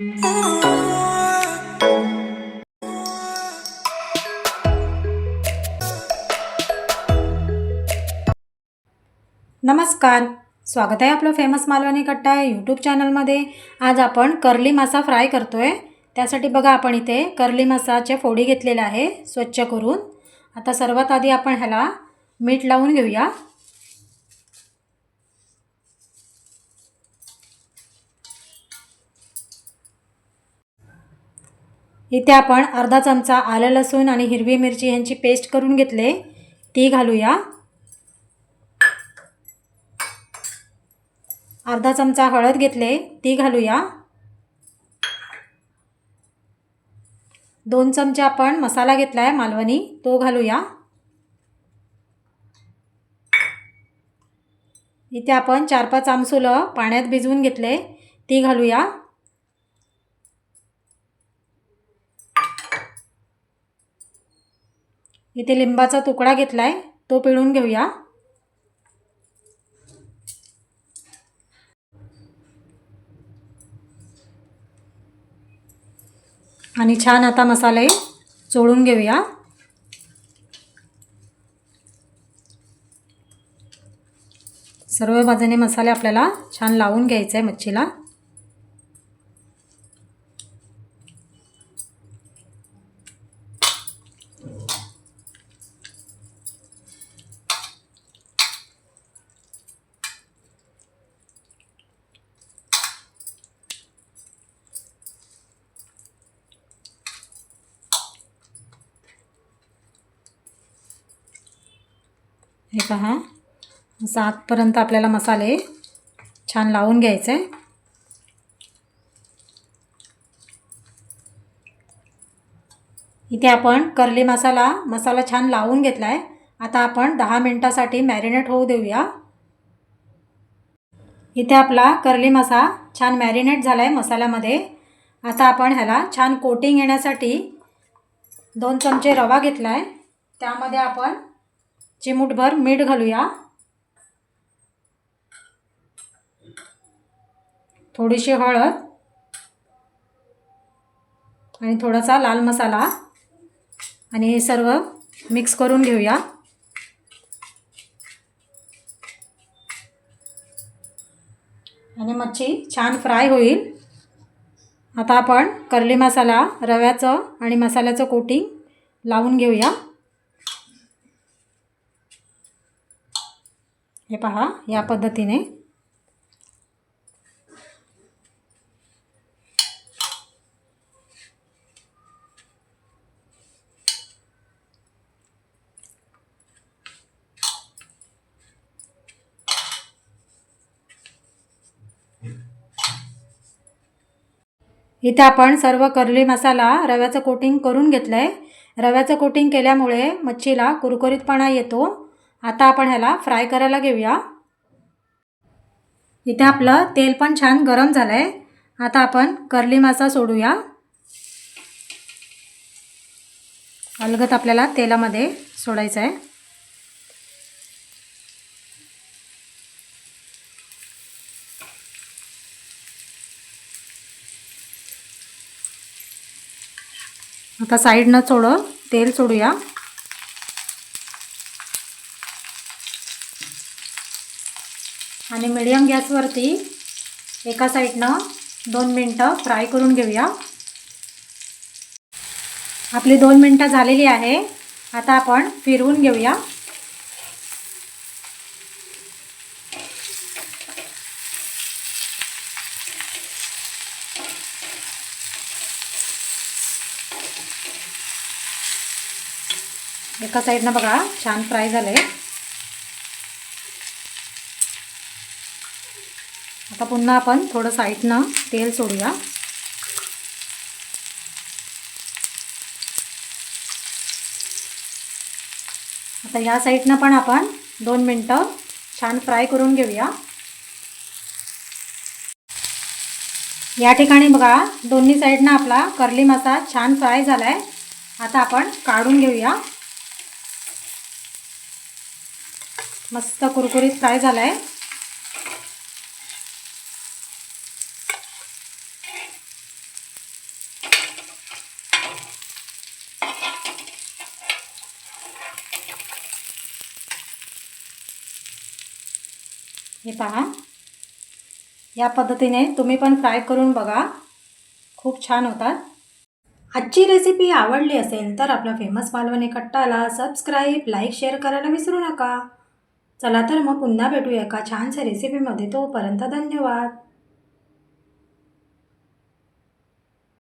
नमस्कार. स्वागत आहे आपलं फेमस मालवणी कट्टा यूट्यूब चॅनलमध्ये आज आपण कर्ली मासा फ्राय करतो आहे त्यासाठी बघा आपण इथे कर्ली मासाच्या फोडी घेतलेल्या आहे स्वच्छ करून. आता सर्वात आधी आपण ह्याला मीठ लावून घेऊया. इथे आपण अर्धा चमचा आलं लसूण आणि हिरवी मिरची यांची पेस्ट करून घेतले. ती घालूया. अर्धा चमचा हळद घेतले ती घालूया. दोन चमचे आपण मसाला घेतला आहे मालवणी तो घालूया. इथे आपण चार पाच आमसुलं पाण्यात भिजवून घेतले ती घालूया. इथे लिंबाचा तुकडा घेतला आहे तो पिळून घेऊया. आणि छान आता मसाले चोळून घेऊया. सर्व बाजूने मसाले आपल्याला छान लावून घ्यायचे आहे मच्छीला. हे पहा. असं आतपर्यंत आपल्याला मसाले छान लावून घ्यायचे. इथे आपण कर्ली मसाला मसाला छान लावून घेतला आहे आता आपण दहा मिनटासाठी मॅरिनेट होऊ देऊया. इथे आपला कर्ली मसा छान मॅरिनेट झाला आहे मसाल्यामध्ये. आता आपण ह्याला छान कोटिंग येण्यासाठी दोन चमचे रवा घेतला आहे त्यामध्ये आपण चिमूटभर मीठ घालूया. थोडीशी हळद. आणि थोडासा लाल मसाला. आणि हे सर्व मिक्स करून घेऊया. आणि मच्छी छान फ्राय होईल. आता आपण कर्ली मसाला रव्याचं आणि मसाल्याचं कोटिंग लावून घेऊया. हे पहा या पद्धतीने. इथे आपण सर्व कर्ली मसाला रव्याचं कोटिंग करून घेतलं आहे रव्याचं कोटिंग केल्यामुळे मच्छीला कुरकुरीतपणा येतो. आता आपण ह्याला फ्राय करायला घेऊया. इथे आपलं तेल पण छान गरम झालं आहे आता आपण कर्ली मासा सोडूया. अलगत आपल्याला तेलामध्ये सोडायचं आहे आता साईडनं थोडं तेल सोडूया. आणि मिडियम गॅसवरती एका साईडनं दोन मिनटं फ्राय करून घेऊया. आपली दोन मिनटं झालेली आहे. आता आपण फिरवून घेऊया. एका साईडनं बघा छान फ्राय झालं आहे आता पुन्हा आपण थोडं साईडनं तेल सोडूया. आता या साईडनं पण आपण दोन मिनटं छान फ्राय करून घेऊया. या ठिकाणी बघा दोन्ही साईडनं आपला कर्ली मसा छान फ्राय झाला आहे आता आपण काढून घेऊया. मस्त कुरकुरीत फ्राय झाला आहे हे पहा. या पद्धतीने तुम्ही पण फ्राय करून बघा. खूप छान होतात. आजची रेसिपी आवडली असेल तर आपल्या फेमस मालवणी कट्टाला सबस्क्राईब लाईक शेअर करायला विसरू नका. चला तर मग पुन्हा भेटूया एका छानशा रेसिपीमध्ये तोपर्यंत धन्यवाद.